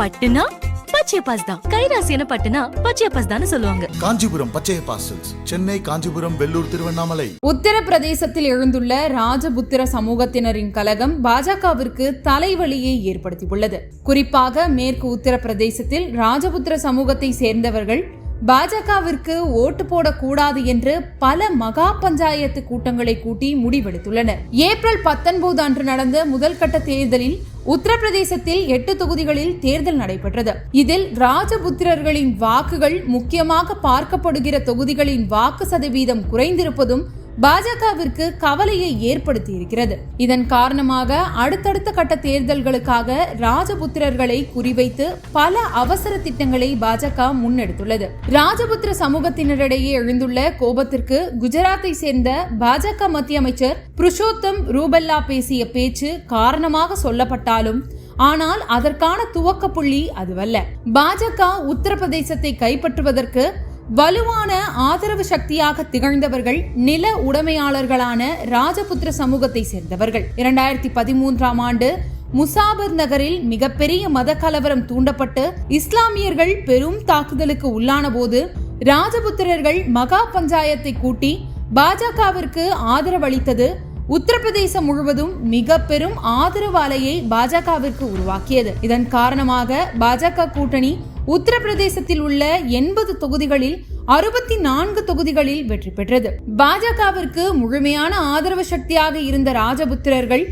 பட்டுனா பச்சையப்பாஸ் தான். கைராசியான பட்டுனா பச்சையப்பாஸ் தான் சொல்லுவாங்க. காஞ்சிபுரம் பச்சையப்பா சில்க்ஸ் சென்னை காஞ்சிபுரம் வெள்ளூர் திருவண்ணாமலை. உத்தரப்பிரதேசத்தில் எழுந்துள்ள ராஜபுத்திர சமூகத்தினரின் கலகம் பாஜகவிற்கு தலைவலியை ஏற்படுத்தியுள்ளது. குறிப்பாக மேற்கு உத்தரப்பிரதேசத்தில் ராஜபுத்திர சமூகத்தை சேர்ந்தவர்கள் பாஜகவிற்கு ஓட்டு போடக்கூடாது என்று பல மகா பஞ்சாயத்து கூட்டங்களை கூட்டி முடிவெடுத்துள்ளனர். ஏப்ரல் பத்தொன்பது அன்று நடந்த முதல் கட்ட தேர்தலில் உத்தரப்பிரதேசத்தில் எட்டு தொகுதிகளில் தேர்தல் நடைபெற்றது. இதில் ராஜபுத்திரர்களின் வாக்குகள் முக்கியமாக பார்க்கப்படுகிற தொகுதிகளின் வாக்கு சதவீதம் குறைந்திருப்பதும் பாஜகவிற்கு கவலையை ஏற்படுத்தி இருக்கிறது இதன் காரணமாக அடுத்தடுத்த கட்ட தேர்தல்களுக்காக ராஜபுத்திரர்களை குறிவைத்து பல அவசர திட்டங்களை பாஜக முன்னெடுத்துள்ளது. ராஜபுத்திர சமூகத்தினரிடையே எழுந்துள்ள கோபத்திற்கு குஜராத்தை சேர்ந்த பாஜக மத்திய அமைச்சர் புருஷோத்தம் ரூபல்லா பேசிய பேச்சு காரணமாக சொல்லப்பட்டாலும் ஆனால் அதற்கான துவக்க புள்ளி அதுவல்ல. பாஜக உத்தரப்பிரதேசத்தை கைப்பற்றுவதற்கு வலுவான ஆதரவு சக்தியாக திகழ்ந்தவர்கள் நில உடைமையாளர்களான ராஜபுத்திர சமூகத்தை சேர்ந்தவர்கள். இரண்டாயிரத்தி பதிமூன்றாம் ஆண்டு முசாபர் நகரில் மிகப்பெரிய மத கலவரம் தூண்டப்பட்டு இஸ்லாமியர்கள் பெரும் தாக்குதலுக்கு உள்ளான போது ராஜபுத்திரர்கள் மகா பஞ்சாயத்தை கூட்டி பாஜகவிற்கு ஆதரவளித்தது உத்தரப்பிரதேசம் முழுவதும் மிக பெரும் ஆதரவு அலையை பாஜகவிற்கு உருவாக்கியது. இதன் காரணமாக பாஜக கூட்டணி உத்தரப்பிரதேசத்தில் உள்ள எண்பது தொகுதிகளில் அறுபத்தி நான்கு தொகுதிகளில் வெற்றி பெற்றது. பாஜகவிற்கு முழுமையான ஆதரவு சக்தியாக இருந்த ராஜபுத்திரர்கள்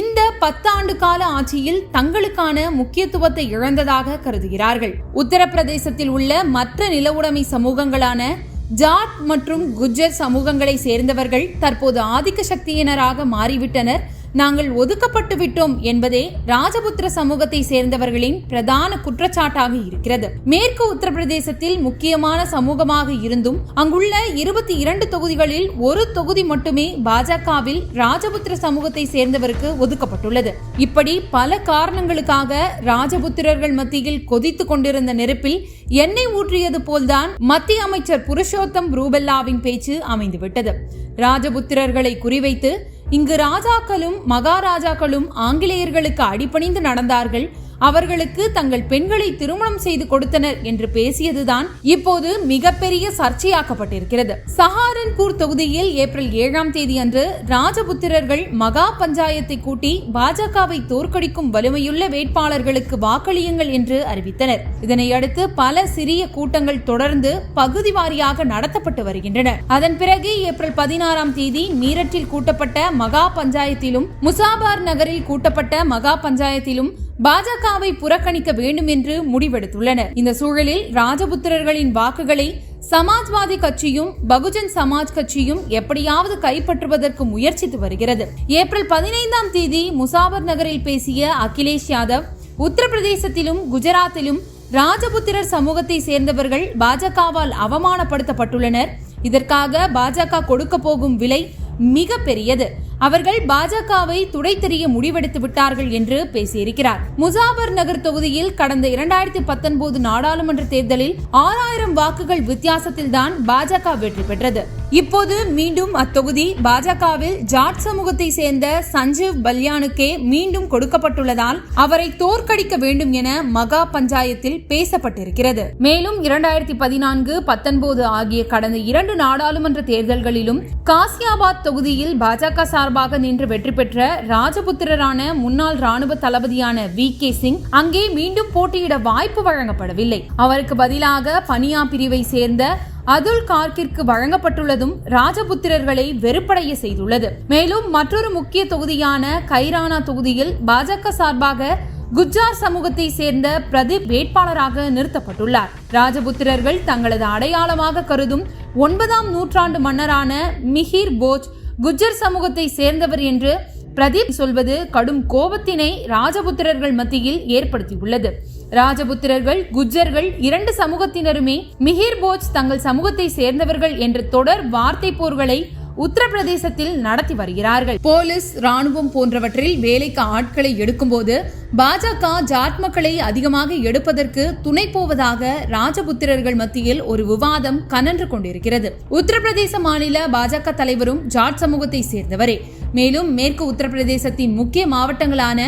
இந்த பத்தாண்டு கால ஆட்சியில் தங்களுக்கான முக்கியத்துவத்தை இழந்ததாக கருதுகிறார்கள். உத்தரப்பிரதேசத்தில் உள்ள மற்ற நிலவுடைமை சமூகங்களான ஜாட் மற்றும் குஜர் சமூகங்களை சேர்ந்தவர்கள் தற்போது ஆதிக்க சக்தியினராக மாறிவிட்டனர். நாங்கள் ஒதுக்கப்பட்டு விட்டோம் என்பதே ராஜபுத்திர சமூகத்தை சேர்ந்தவர்களின் பிரதான குற்றச்சாட்டாக இருக்கிறது. மேற்கு உத்தரப்பிரதேசத்தில் முக்கியமான சமூகமாக இருந்தும் அங்குள்ள இருபத்தி இரண்டு தொகுதிகளில் ஒரு தொகுதி மட்டுமே பாஜகவில் ராஜபுத்திர சமூகத்தை சேர்ந்தவருக்கு ஒதுக்கப்பட்டுள்ளது. இப்படி பல காரணங்களுக்காக ராஜபுத்திரர்கள் மத்தியில் கொதித்து கொண்டிருந்த நெருப்பில் எண்ணெய் ஊற்றியது போல்தான் மத்திய அமைச்சர் புருஷோத்தம் ரூபெல்லாவின் பேச்சு அமைந்துவிட்டது. ராஜபுத்திரர்களை குறிவைத்து இங்கு ராஜாக்களும் மகாராஜாக்களும் ஆங்கிலேயர்களுக்கு அடிபணிந்து நடந்தார்கள். அவர்களுக்கு தங்கள் பெண்களை திருமணம் செய்து கொடுத்தனர் என்று பேசியதுதான் இப்போது மிகப்பெரிய சர்ச்சையாக்கப்பட்டிருக்கிறது. சஹாரன்பூர் தொகுதியில் ஏப்ரல் ஏழாம் தேதி அன்று ராஜபுத்திரர்கள் மகா பஞ்சாயத்தை கூட்டி பாஜகவை தோற்கடிக்கும் வலிமையுள்ள வேட்பாளர்களுக்கு வாக்களியுங்கள் என்று அறிவித்தனர். இதனையடுத்து பல சிறிய கூட்டங்கள் தொடர்ந்து பகுதி வாரியாக நடத்தப்பட்டு வருகின்றன. அதன் பிறகு ஏப்ரல் பதினாறாம் தேதி மீரட்டில் கூட்டப்பட்ட மகா பஞ்சாயத்திலும் முசாபார் நகரில் கூட்டப்பட்ட மகா பஞ்சாயத்திலும் பாஜகவை புறக்கணிக்க வேண்டும் என்று முடிவெடுத்துள்ளனர். இந்த சூழலில் ராஜபுத்திரர்களின் வாக்குகளை சமாஜ்வாதி கட்சியும் பகுஜன் சமாஜ் கட்சியும் எப்படியாவது கைப்பற்றுவதற்கு முயற்சித்து வருகிறது. ஏப்ரல் பதினைந்தாம் தேதி முசாபர் நகரில் பேசிய அகிலேஷ் யாதவ் உத்தரப்பிரதேசத்திலும் குஜராத்திலும் ராஜபுத்திரர் சமூகத்தை சேர்ந்தவர்கள் பாஜகவால் அவமானப்படுத்தப்பட்டுள்ளனர். இதற்காக பாஜக கொடுக்க போகும் விலை மிக பெரியது. அவர்கள் பாஜகவை துடைத்தெறிய முடிவெடுத்து விட்டார்கள் என்று பேசியிருக்கிறார். முசாபர் நகர் தொகுதியில் கடந்த இரண்டாயிரத்தி பத்தொன்பது நாடாளுமன்ற தேர்தலில் ஆறாயிரம் வாக்குகள் வித்தியாசத்தில் தான் பாஜக வெற்றி பெற்றது. இப்போது மீண்டும் அத்தொகுதி. பாஜகவில் ஜாட் சமூகத்தை சேர்ந்த சஞ்சீவ் பல்யானுக்கே மீண்டும் கொடுக்கப்பட்டுள்ளதால் அவரை தோற்கடிக்க வேண்டும் என மகா பஞ்சாயத்தில் பேசப்பட்டிருக்கிறது. மேலும் இரண்டாயிரத்தி பதினான்கு பத்தொன்பது ஆகிய கடந்த இரண்டு நாடாளுமன்ற தேர்தல்களிலும் காசியாபாத் தொகுதியில் பாஜக சார்பாக நின்று வெற்றி பெற்ற ராஜபுத்திரரான முன்னாள் ராணுவ தளபதியான வி. கே. சிங் அங்கே மீண்டும் போட்டியிட வாய்ப்பு வழங்கப்படவில்லை. அவருக்கு பதிலாக பனியா பிரிவை சேர்ந்த அதுல் கார்கிற்கு வழங்கப்பட்டுள்ளதும் ராஜபுத்திரர்களை வெறுப்படைய செய்துள்ளது. மேலும் மற்றொரு முக்கிய தொகுதியான கைரானா தொகுதியில் பாஜக சார்பாக குஜ்ஜார் சமூகத்தை சேர்ந்த பிரதீப் வேட்பாளராக நிறுத்தப்பட்டுள்ளார். ராஜபுத்திரர்கள் தங்களது அடையாளமாக கருதும் ஒன்பதாம் நூற்றாண்டு மன்னரான மிஹிர் போஜ் குஜ்ஜர் சமூகத்தை சேர்ந்தவர் என்று பிரதீப் சொல்வது கடும் கோபத்தினை ராஜபுத்திரர்கள் மத்தியில் ஏற்படுத்தியுள்ளது. ராஜபுத்திரர்கள் குஜர்கள் இரண்டு சமூகத்தினருமே மிஹிர் போஜ் தங்கள் சமூகத்தை சேர்ந்தவர்கள் என்ற தொடர் வார்த்தை போர்களை உத்தரப்பிரதேசத்தில் நடத்தி வருகிறார்கள். போலீஸ் ராணுவம் போன்றவற்றில் வேலைக்கு ஆட்களை எடுக்கும்போது பாஜக ஜாட் மக்களை அதிகமாக எடுப்பதற்கு துணை போவதாக ராஜபுத்திரர்கள் மத்தியில் ஒரு விவாதம் கனன்று கொண்டிருக்கிறது. உத்தரப்பிரதேச மாநில பாஜக தலைவரும் ஜாட் சமூகத்தை சேர்ந்தவரே. மேலும் மேற்கு உத்தரப்பிரதேசத்தின் முக்கிய மாவட்டங்களான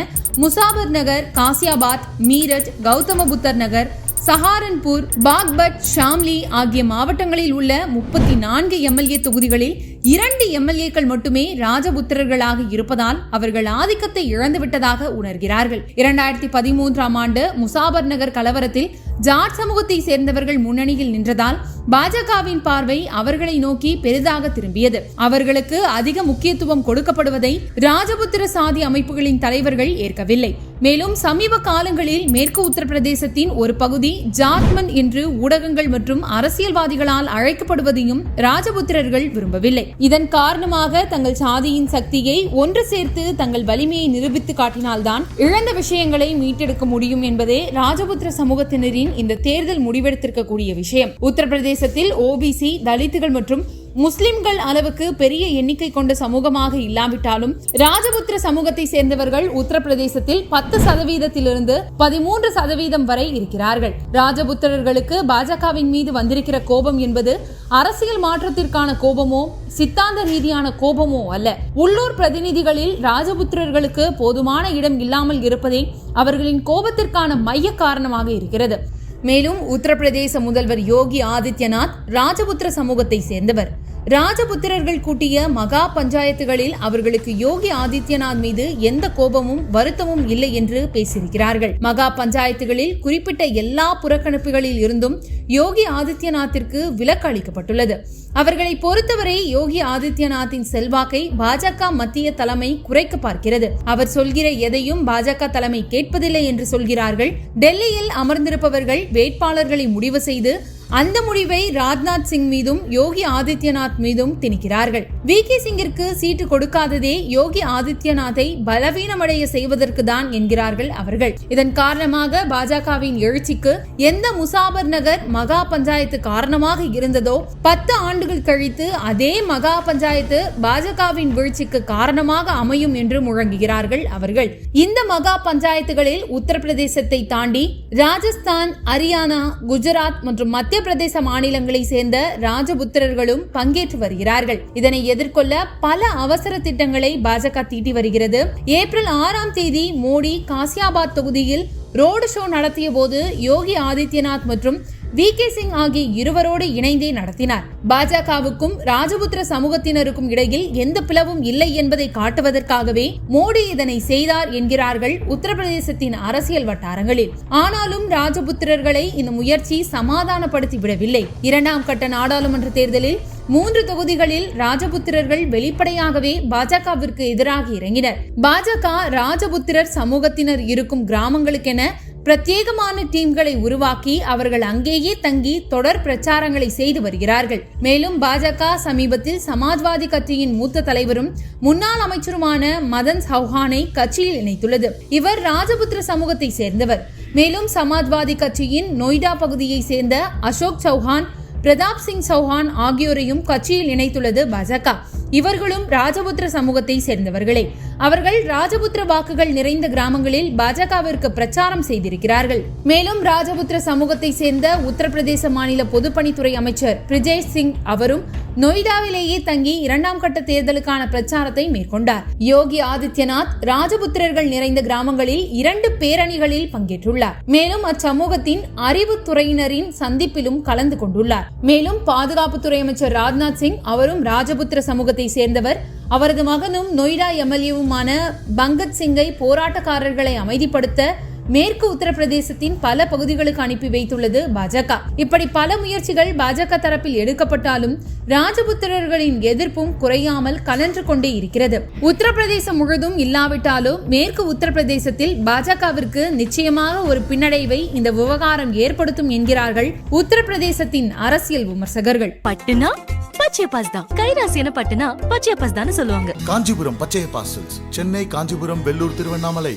முசாபர் நகர் காசியாபாத் மீரட் கௌதம புத்தர் நகர் சஹாரன்பூர் பாக்பட் ஷாம்லி ஆகிய மாவட்டங்களில் உள்ள முப்பத்தி நான்கு எம்எல்ஏ தொகுதிகளில் இரண்டு எம்எல்ஏக்கள் மட்டுமே ராஜபுத்திரர்களாக இருப்பதால் அவர்கள் ஆதிக்கத்தை இழந்துவிட்டதாக உணர்கிறார்கள். இரண்டாயிரத்தி பதிமூன்றாம் ஆண்டு முசாபர் நகர் கலவரத்தில் ஜாட் சமூகத்தை சேர்ந்தவர்கள் முன்னணியில் நின்றதால் பாஜகவின் பார்வை அவர்களை நோக்கி பெரிதாக திரும்பியது. அவர்களுக்கு அதிக முக்கியத்துவம் கொடுக்கப்படுவதை ராஜபுத்திர சாதி அமைப்புகளின் தலைவர்கள் ஏற்கவில்லை. மேலும் சமீப காலங்களில் மேற்கு உத்தரப்பிரதேசத்தின் ஒரு பகுதி ஜார்மன் என்று ஊடகங்கள் மற்றும் அரசியல்வாதிகளால் அழைக்கப்படுவதையும் ராஜபுத்திரர்கள் விரும்பவில்லை. இதன் காரணமாக தங்கள் சாதியின் சக்தியை ஒன்று சேர்த்து தங்கள் வலிமையை நிரூபித்து காட்டினால்தான் இழந்த விஷயங்களை மீட்டெடுக்க முடியும் என்பதே ராஜபுத்திர சமூகத்தினரின் இந்த தேர்தல் முடிவெடுத்திருக்கக்கூடிய விஷயம். உத்தரப்பிரதேசத்தில் ஓபிசி தலித்துகள் மற்றும் முஸ்லிம்கள் அளவுக்கு பெரிய எண்ணிக்கை கொண்ட சமூகமாக இல்லாவிட்டாலும் ராஜபுத்திர சமூகத்தை சேர்ந்தவர்கள் உத்தரப்பிரதேசத்தில் பத்து சதவீதத்திலிருந்து பதிமூன்று சதவீதம் வரை இருக்கிறார்கள். ராஜபுத்திரர்களுக்கு பாஜகவின் மீது வந்திருக்கிற கோபம் என்பது அரசியல் மாற்றத்திற்கான கோபமோ சித்தாந்த ரீதியான கோபமோ அல்ல. உள்ளூர் பிரதிநிதிகளில் ராஜபுத்திரர்களுக்கு போதுமான இடம் இல்லாமல் இருப்பதே அவர்களின் கோபத்திற்கான மைய காரணமாக இருக்கிறது. மேலும் உத்தரப்பிரதேச முதல்வர் யோகி ஆதித்யநாத் ராஜபுத்திர சமூகத்தை சேர்ந்தவர். ராஜபுத்திரர்கள் கூட்டிய மகா பஞ்சாயத்துகளில் அவர்களுக்கு யோகி ஆதித்யநாத் மீது எந்த கோபமும் வருத்தமும் இல்லை என்று பேசியிருக்கிறார்கள். மகா பஞ்சாயத்துகளில் குறிப்பிட்ட எல்லா புறக்கணிப்புகளில் இருந்தும் யோகி ஆதித்யநாத்திற்கு விலக்கு அளிக்கப்பட்டுள்ளது. அவர்களை பொறுத்தவரை யோகி ஆதித்யநாத்தின் செல்வாக்கை பாஜக மத்திய தலைமை குறைக்க பார்க்கிறது. அவர் சொல்கிற எதையும் பாஜக தலைமை கேட்பதில்லை என்று சொல்கிறார்கள். டெல்லியில் அமர்ந்திருப்பவர்கள் வேட்பாளர்களை முடிவு செய்து அந்த முடிவை ராஜ்நாத் சிங் மீதும் யோகி ஆதித்யநாத் மீதும் திணிக்கிறார்கள். வி. கே. சிங்கிற்கு சீட்டு கொடுக்காததே யோகி ஆதித்யநாத்தை பலவீனமடைய செய்வதற்கு தான் என்கிறார்கள் அவர்கள். இதன் காரணமாக பாஜகவின் எழுச்சிக்கு எந்த முசாபர் நகர் மகா பஞ்சாயத்து காரணமாக இருந்ததோ பத்து ஆண்டுகள் கழித்து அதே மகா பஞ்சாயத்து பாஜகவின் வீழ்ச்சிக்கு காரணமாக அமையும் என்று முழங்குகிறார்கள் அவர்கள். இந்த மகா பஞ்சாயத்துகளில் உத்தரப்பிரதேசத்தை தாண்டி ராஜஸ்தான் ஹரியானா குஜராத் மற்றும் மத்திய பிரதேச மாநிலங்களை சேர்ந்த ராஜபுத்திரர்களும் பங்கேற்று வருகிறார்கள். இதனை எதிர்கொள்ள பல அவசர திட்டங்களை பாஜக தீட்டி வருகிறது. ஏப்ரல் ஆறாம் தேதி மோடி காசியாபாத் தொகுதியில் ரோடு ஷோ நடத்திய போது யோகி ஆதித்யநாத் மற்றும் வி கே சிங் ஆகிய இருவரோடு இணைந்தே நடத்தினார். பாஜகவுக்கும் ராஜபுத்திர சமூகத்தினருக்கும் இடையில் எந்த பிளவும் இல்லை என்பதை காட்டுவதற்காகவே மோடி இதனை செய்தார் என்கிறார்கள் உத்தரப்பிரதேசத்தின் அரசியல் வட்டாரங்களில். ஆனாலும் ராஜபுத்திரர்களை இந்த முயற்சி சமாதானப்படுத்தி விடவில்லை. இரண்டாம் கட்ட நாடாளுமன்ற தேர்தலில் மூன்று தொகுதிகளில் ராஜபுத்திரர்கள் வெளிப்படையாகவே பாஜகவிற்கு எதிராக இறங்கினர். பாஜக ராஜபுத்திரர் சமூகத்தினர் இருக்கும் கிராமங்களுக்கென பிரத்யேகமான டீம்களை உருவாக்கி அவர்கள் அங்கேயே தங்கி தொடர் பிரச்சாரங்களை செய்து வருகிறார்கள். மேலும் பாஜக சமீபத்தில் சமாஜ்வாதி கட்சியின் மூத்த தலைவரும் முன்னாள் அமைச்சருமான மதன் சௌஹானை கட்சியில் இணைத்துள்ளது. இவர் ராஜபுத்திர சமூகத்தை சேர்ந்தவர். மேலும் சமாஜ்வாதி கட்சியின் நொய்டா பகுதியை சேர்ந்த அசோக் சௌஹான் பிரதாப் சிங் சௌஹான் ஆகியோரையும் கட்சியில் இணைத்துள்ளது பாஜக இவர்களும் ராஜபுத்திர சமூகத்தை சேர்ந்தவர்களே. அவர்கள் ராஜபுத்திர வாக்குகள் நிறைந்த கிராமங்களில் பாஜகவிற்கு பிரச்சாரம் செய்திருக்கிறார்கள். மேலும் ராஜபுத்திர சமூகத்தை சேர்ந்த உத்தரப்பிரதேச மாநில பொதுப்பணித்துறை அமைச்சர் பிரிஜேஷ் சிங் அவரும் நொய்டாவிலேயே தங்கி இரண்டாம் கட்ட தேர்தலுக்கான பிரச்சாரத்தை மேற்கொண்டார். யோகி ஆதித்யநாத் ராஜபுத்திரர்கள் நிறைந்த கிராமங்களில் இரண்டு பேரணிகளில் பங்கேற்றுள்ளார். மேலும் அச்சமூகத்தின் அறிவுத்துறையினரின் சந்திப்பிலும் கலந்து கொண்டுள்ளார். மேலும் பாதுகாப்புத்துறை அமைச்சர் ராஜ்நாத் சிங் அவரும் ராஜபுத்திர சமூகத்தை சேர்ந்தவர். அவரது மகனும் நொய்டா எம்எல்ஏவுமான பங்கத் சிங்கை போராட்டக்காரர்களை அமைதிப்படுத்த மேற்கு உத்தரப்பிரதேசத்தின் பல பகுதிகளுக்கு அனுப்பி வைத்துள்ளது பாஜக. இப்படி பல முயற்சிகள் பாஜக தரப்பில் எடுக்கப்பட்டாலும் ராஜபுத்திரர்களின் எதிர்ப்பும் குறையாமல் கலன்று கொண்டே இருக்கிறது. உத்தரப்பிரதேசம் முழுதும் இல்லாவிட்டாலும் மேற்கு உத்தரப்பிரதேசத்தில் பாஜகவிற்கு நிச்சயமாக ஒரு பின்னடைவை இந்த விவகாரம் ஏற்படுத்தும் என்கிறார்கள் உத்தரப்பிரதேசத்தின் அரசியல் விமர்சகர்கள். பட்டுனா? பச்சை பாஸ் தான். கைராசியான பட்டுனா? பச்சை பாஸ் தான் சொல்லுவாங்க. காஞ்சிபுரம் பச்சைய பாசல்ஸ் சென்னை காஞ்சிபுரம் வெள்ளூர் திருவண்ணாமலை.